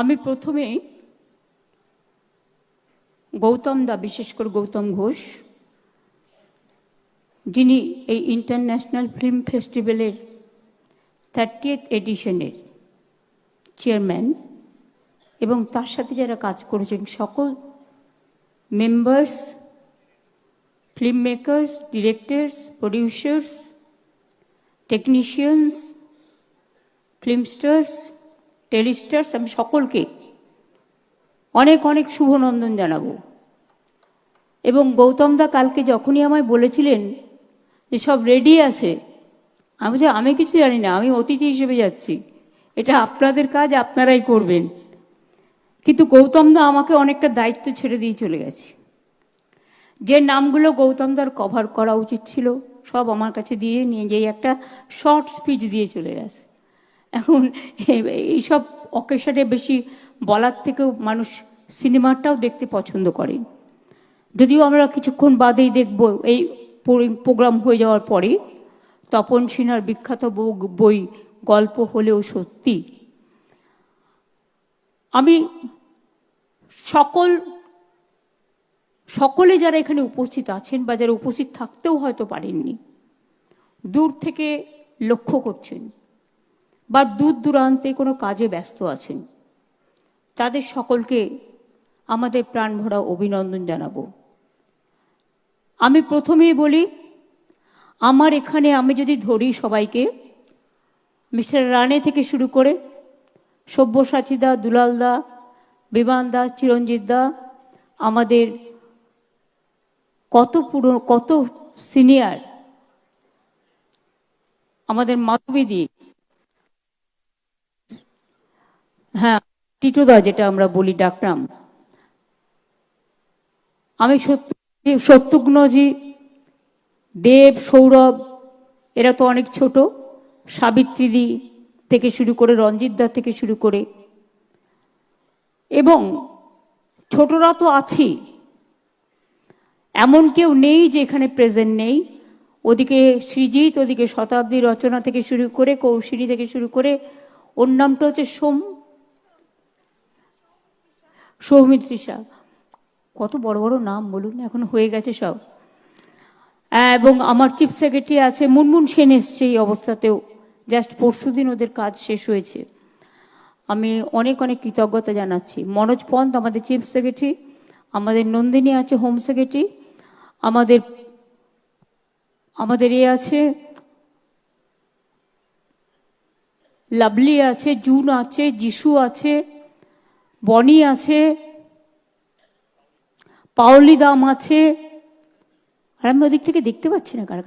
আমি প্রথমেই গৌতম দা, বিশেষ করে গৌতম ঘোষ, যিনি এই ইন্টারন্যাশনাল ফিল্ম ফেস্টিভ্যালের থার্টিয়েথ এডিশনের চেয়ারম্যান এবং তার সাথে যারা কাজ করেছেন সকল members film makers directors producers technicians film stars telestars, আমি সকলকে অনেক অনেক শুভনন্দন জানাব। এবং গৌতমদা কালকে যখনই আমায় বলেছিলেন যে সব রেডি আছে, আমি যে আমি কিছু জানি না, আমি অতিথি হিসেবে যাচ্ছি। এটা আপনাদের কাজ, আপনারাই করবেন। কিন্তু গৌতমদা আমাকে অনেকটা দায়িত্ব ছেড়ে দিয়ে চলে গেছে। যে নামগুলো গৌতমদার কভার করা উচিত ছিল, সব আমার কাছে দিয়ে নিয়ে যেয়ে একটা শর্ট স্পিচ দিয়ে চলে গেছে। এখন এইসব অকেশনে বেশি বলার থেকেও মানুষ সিনেমাটাও দেখতে পছন্দ করেন যদিও আমরা কিছুক্ষণ বাদেই দেখব এই প্রোগ্রাম হয়ে যাওয়ার পরে, তপন সিনহার বিখ্যাত বই গল্প হলেও সত্যি। আমি সকল সকলে যারা এখানে উপস্থিত আছেন বা যারা উপস্থিত থাকতেও হয়তো পারেননি, দূর থেকে লক্ষ্য করছেন। বা দূর দূরান্তে কোনো কাজে ব্যস্ত আছেন, তাদের সকলকে আমাদের প্রাণ ভরা অভিনন্দন জানাব। আমি প্রথমেই বলি, আমার এখানে আমি যদি ধরি সবাইকে, মিস্টার রানে থেকে শুরু করে সব্যসাচী দুলালদা দুলাল দা, বিমান দা, চিরঞ্জিত দা, আমাদের কত পুরো, কত সিনিয়র, আমাদের মাধবীদি হ্যাঁ টিটোদা যেটা আমরা বলি ডাকরাম। আমি সত্য সত্যঘ্নজি দেব, সৌরভ, এরা তো অনেক ছোট। সাবিত্রীদি থেকে শুরু করে রঞ্জিত দা থেকে শুরু করে। এবং ছোটরা তো আছেই এমন কেউ নেই যে এখানে প্রেজেন্ট নেই। ওদিকে সৃজিত ওদিকে শতাব্দী রচনা থেকে শুরু করে কৌশিনী থেকে শুরু করে, ওর নামটা হচ্ছে সোম। সৌমিত্রিষা কত বড় বড় নাম বলুন, এখন হয়ে গেছে সব। এবং আমার চিফ সেক্রেটারি আছে মুনমুন সেন এসছে এই অবস্থাতেও। জাস্ট পরশু দিন ওদের কাজ শেষ হয়েছে। আমি অনেক অনেক কৃতজ্ঞতা জানাচ্ছি। মনোজ পন্ত আমাদের চিফ সেক্রেটারি, আমাদের নন্দিনী আছে হোম সেক্রেটারি, আমাদের আমাদের এ আছে, লাভলি আছে, জুন আছে, যিশু আছে বনি আছে পাওলি দাম আছে। আর আমি ওদিক থেকে দেখতে পাচ্ছি না কারা